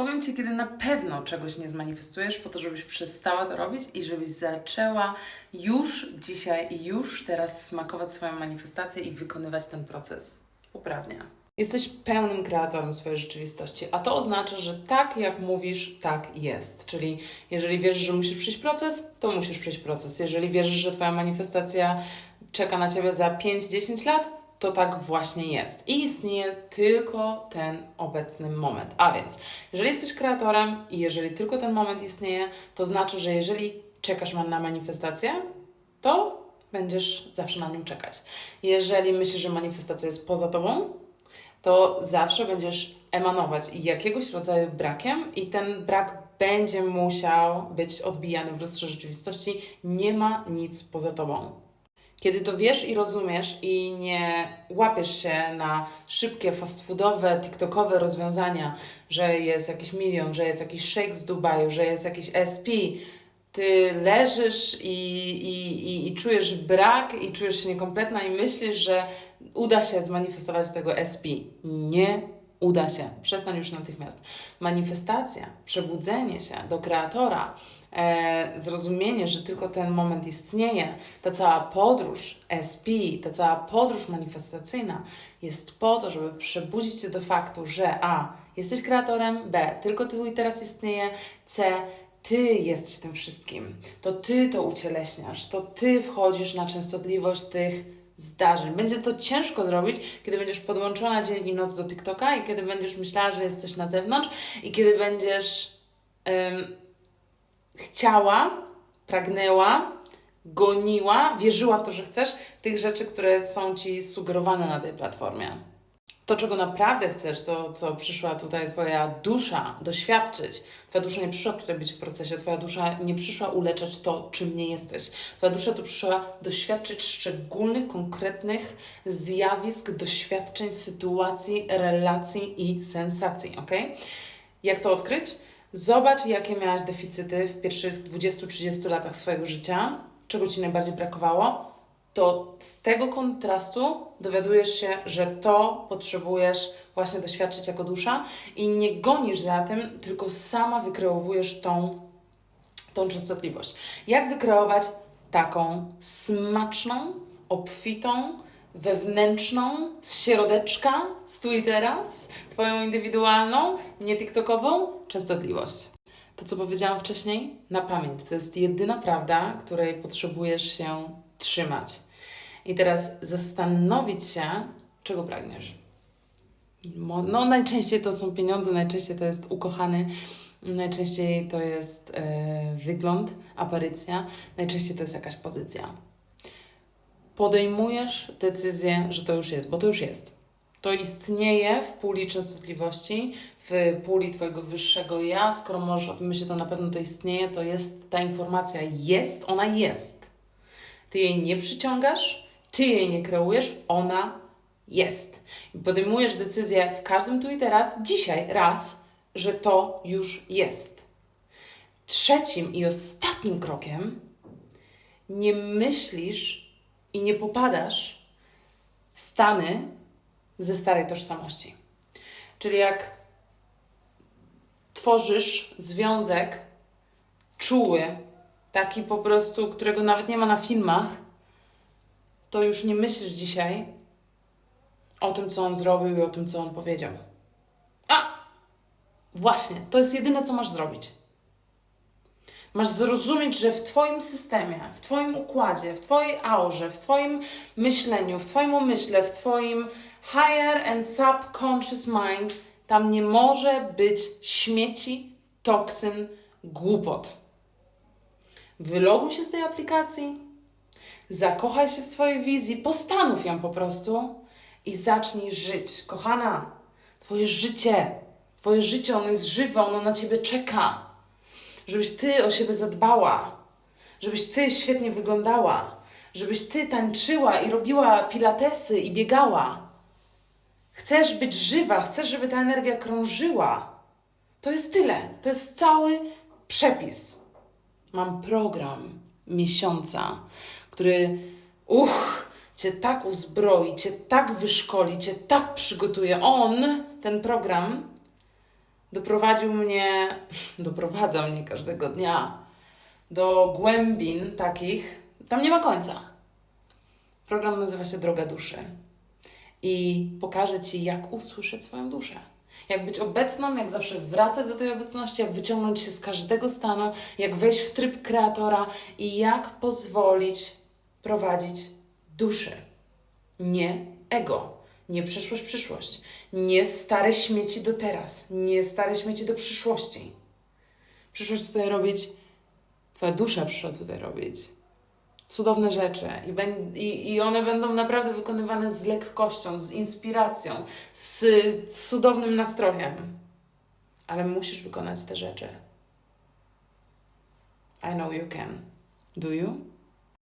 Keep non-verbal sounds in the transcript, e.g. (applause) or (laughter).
Powiem Ci, kiedy na pewno czegoś nie zmanifestujesz, po to, żebyś przestała to robić i żebyś zaczęła już dzisiaj i już teraz smakować swoją manifestację i wykonywać ten proces poprawnie. Jesteś pełnym kreatorem swojej rzeczywistości, a to oznacza, że tak jak mówisz, tak jest. Czyli jeżeli wierzysz, że musisz przejść proces, to musisz przejść proces. Jeżeli wierzysz, że Twoja manifestacja czeka na Ciebie za 5-10 lat, to tak właśnie jest. I istnieje tylko ten obecny moment. A więc, jeżeli jesteś kreatorem i jeżeli tylko ten moment istnieje, to znaczy, że jeżeli czekasz na manifestację, to będziesz zawsze na nią czekać. Jeżeli myślisz, że manifestacja jest poza tobą, to zawsze będziesz emanować jakiegoś rodzaju brakiem i ten brak będzie musiał być odbijany w lustrze rzeczywistości. Nie ma nic poza tobą. Kiedy to wiesz i rozumiesz i nie łapiesz się na szybkie, fast foodowe, tiktokowe rozwiązania, że jest jakiś milion, że jest jakiś shake z Dubaju, że jest jakiś SP, ty leżysz i, i, i, i czujesz brak i czujesz się niekompletna i myślisz, że uda się zmanifestować tego SP. Nie uda się. Przestań już natychmiast. Manifestacja, przebudzenie się do kreatora, e, zrozumienie, że tylko ten moment istnieje, ta cała podróż SP, ta cała podróż manifestacyjna jest po to, żeby przebudzić Cię do faktu, że A. Jesteś kreatorem, B. Tylko Ty i teraz istnieje, C. Ty jesteś tym wszystkim. To Ty to ucieleśniasz, to Ty wchodzisz na częstotliwość tych zdarzeń. Będzie to ciężko zrobić, kiedy będziesz podłączona dzień i noc do TikToka i kiedy będziesz myślała, że jest coś na zewnątrz i kiedy będziesz em, chciała, pragnęła, goniła, wierzyła w to, że chcesz tych rzeczy, które są Ci sugerowane na tej platformie. To, czego naprawdę chcesz, to, co przyszła tutaj Twoja dusza doświadczyć. Twoja dusza nie przyszła tutaj być w procesie, Twoja dusza nie przyszła uleczać to, czym nie jesteś. Twoja dusza tu przyszła doświadczyć szczególnych, konkretnych zjawisk, doświadczeń, sytuacji, relacji i sensacji, ok? Jak to odkryć? Zobacz, jakie miałaś deficyty w pierwszych 20-30 latach swojego życia, czego Ci najbardziej brakowało, to z tego kontrastu dowiadujesz się, że to potrzebujesz właśnie doświadczyć jako dusza i nie gonisz za tym, tylko sama wykreowujesz tą, tą częstotliwość. Jak wykreować taką smaczną, obfitą, wewnętrzną, z środeczka, z tu i teraz, Twoją indywidualną, nie TikTokową częstotliwość. To, co powiedziałam wcześniej, na pamięć. To jest jedyna prawda, której potrzebujesz się trzymać. I teraz zastanowić się, czego pragniesz. No, najczęściej to są pieniądze, najczęściej to jest ukochany, najczęściej to jest e, wygląd, aparycja, najczęściej to jest jakaś pozycja. Podejmujesz decyzję, że to już jest, bo to już jest. To istnieje w puli częstotliwości, w puli Twojego wyższego ja. Skoro możesz o tym myśleć, to na pewno to istnieje, to jest ta informacja, jest, ona jest. Ty jej nie przyciągasz, ty jej nie kreujesz, ona jest. I podejmujesz decyzję w każdym tu i teraz, dzisiaj, raz, że to już jest. Trzecim i ostatnim krokiem nie myślisz i nie popadasz w stany ze starej tożsamości. Czyli jak tworzysz związek czuły, taki po prostu, którego nawet nie ma na filmach, to już nie myślisz dzisiaj o tym, co on zrobił i o tym, co on powiedział. A! Właśnie, to jest jedyne, co masz zrobić. Masz zrozumieć, że w Twoim systemie, w Twoim układzie, w Twojej aurze, w Twoim myśleniu, w Twoim umyśle, w Twoim higher and subconscious mind, tam nie może być śmieci, toksyn, głupot. Wyloguj się z tej aplikacji, zakochaj się w swojej wizji, postanów ją po prostu i zacznij żyć. Kochana, Twoje życie, Twoje życie, ono jest żywe, ono na Ciebie czeka. Żebyś Ty o siebie zadbała, żebyś Ty świetnie wyglądała, żebyś Ty tańczyła i robiła pilatesy i biegała. Chcesz być żywa, chcesz, żeby ta energia krążyła. To jest tyle. To jest cały przepis. Mam program miesiąca, który uch, cię tak uzbroi, cię tak wyszkoli, cię tak przygotuje. On, ten program, doprowadził mnie, (laughs) doprowadza mnie każdego dnia do głębin takich, tam nie ma końca. Program nazywa się Droga Duszy i pokażę Ci, jak usłyszeć swoją duszę. Jak być obecną, jak zawsze wracać do tej obecności, jak wyciągnąć się z każdego stanu, jak wejść w tryb kreatora i jak pozwolić prowadzić duszy. Nie ego, nie przeszłość, przyszłość, nie stare śmieci do teraz, nie stare śmieci do przyszłości. Przyszłość tutaj robić, Twoja dusza przyszła tutaj robić cudowne rzeczy i, ben, i, i one będą naprawdę wykonywane z lekkością, z inspiracją, z cudownym nastrojem. Ale musisz wykonać te rzeczy. I know you can. Do you?